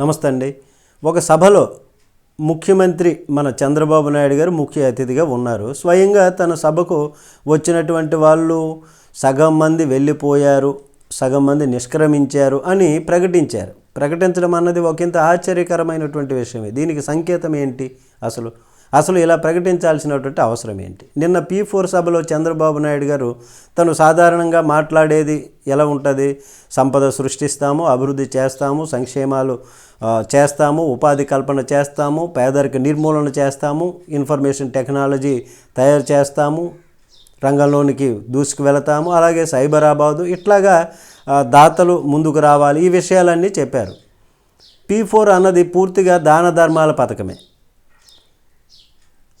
నమస్తే అండి. ఒక సభలో ముఖ్యమంత్రి మన చంద్రబాబు నాయుడు గారు ముఖ్య అతిథిగా ఉన్నారు. స్వయంగా తన సభకు వచ్చినటువంటి వాళ్ళు సగం మంది వెళ్ళిపోయారు సగం మంది నిష్క్రమించారు అని ప్రకటించారు. ప్రకటించడం అన్నది ఒకంత ఆశ్చర్యకరమైనటువంటి విషయమే. దీనికి సంకేతం ఏంటి అసలు? అసలు ఇలా ప్రకటించాల్సినటువంటి అవసరం ఏంటి? నిన్న పీ ఫోర్ సభలో చంద్రబాబు నాయుడు గారు తను సాధారణంగా మాట్లాడేది ఎలా ఉంటుంది? సంపద సృష్టిస్తాము అభివృద్ధి చేస్తాము సంక్షేమాలు చేస్తాము ఉపాధి కల్పన చేస్తాము పేదరిక నిర్మూలన చేస్తాము ఇన్ఫర్మేషన్ టెక్నాలజీ తయారు చేస్తాము రంగంలోనికి దూసుకు వెళతాము అలాగే సైబరాబాదు ఇట్లాగా దాతలు ముందుకు రావాలి ఈ విషయాలన్నీ చెప్పారు. పీ ఫోర్ అన్నది పూర్తిగా దాన ధర్మాల పథకమే.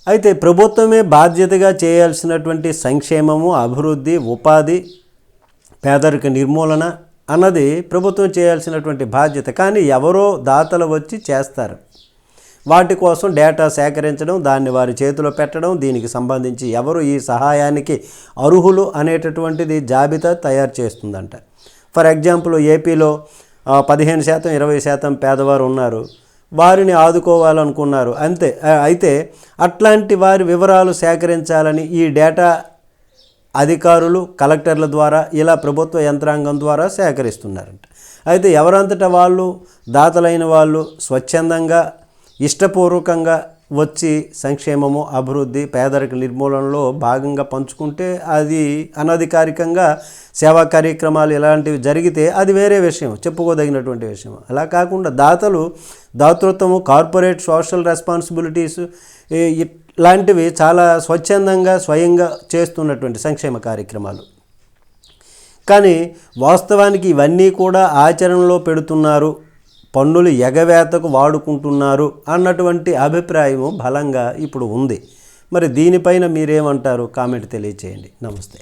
అయితే ప్రభుత్వమే బాధ్యతగా చేయాల్సినటువంటి సంక్షేమము అభివృద్ధి ఉపాధి పేదరిక నిర్మూలన అన్నది ప్రభుత్వం చేయాల్సినటువంటి బాధ్యత. కానీ ఎవరో దాతలు వచ్చి చేస్తారు. వాటి కోసం డేటా సేకరించడం దాన్ని వారి చేతిలో పెట్టడం దీనికి సంబంధించి ఎవరు ఈ సహాయానికి అర్హులు అనేటటువంటిది జాబితా తయారు చేస్తుందంట. ఫర్ ఎగ్జాంపుల్ ఏపీలో పదిహేను శాతం ఇరవై శాతం పేదవారు ఉన్నారు. వారిని ఆదుకోవాలనుకున్నారు. అంతే అయితే అట్లాంటి వారి వివరాలు సేకరించాలని ఈ డేటా అధికారులు కలెక్టర్ల ద్వారా ఇలా ప్రభుత్వ యంత్రాంగం ద్వారా సేకరిస్తున్నారంట. అయితే ఎవరంతటా వాళ్ళు? దాతలైన వాళ్ళు స్వచ్ఛందంగా ఇష్టపూర్వకంగా వచ్చి సంక్షేమము అభివృద్ధి పేదరిక నిర్మూలనలో భాగంగా పంచుకుంటే అది అనధికారికంగా సేవా కార్యక్రమాలు ఇలాంటివి జరిగితే అది వేరే విషయం చెప్పుకోదగినటువంటి విషయం. అలా కాకుండా దాతలు దాతృత్వము కార్పొరేట్ సోషల్ రెస్పాన్సిబిలిటీస్ ఇలాంటివి ఇట్లాంటివి చాలా స్వచ్ఛందంగా స్వయంగా చేస్తున్నటువంటి సంక్షేమ కార్యక్రమాలు. కానీ వాస్తవానికి ఇవన్నీ కూడా ఆచరణలో పెడుతున్నారు. పన్నులు ఎగవేతకు వాడుకుంటున్నారు అన్నటువంటి అభిప్రాయము బలంగా ఇప్పుడు ఉంది. మరి దీనిపైన మీరేమంటారు? కామెంట్ తెలియచేయండి. నమస్తే.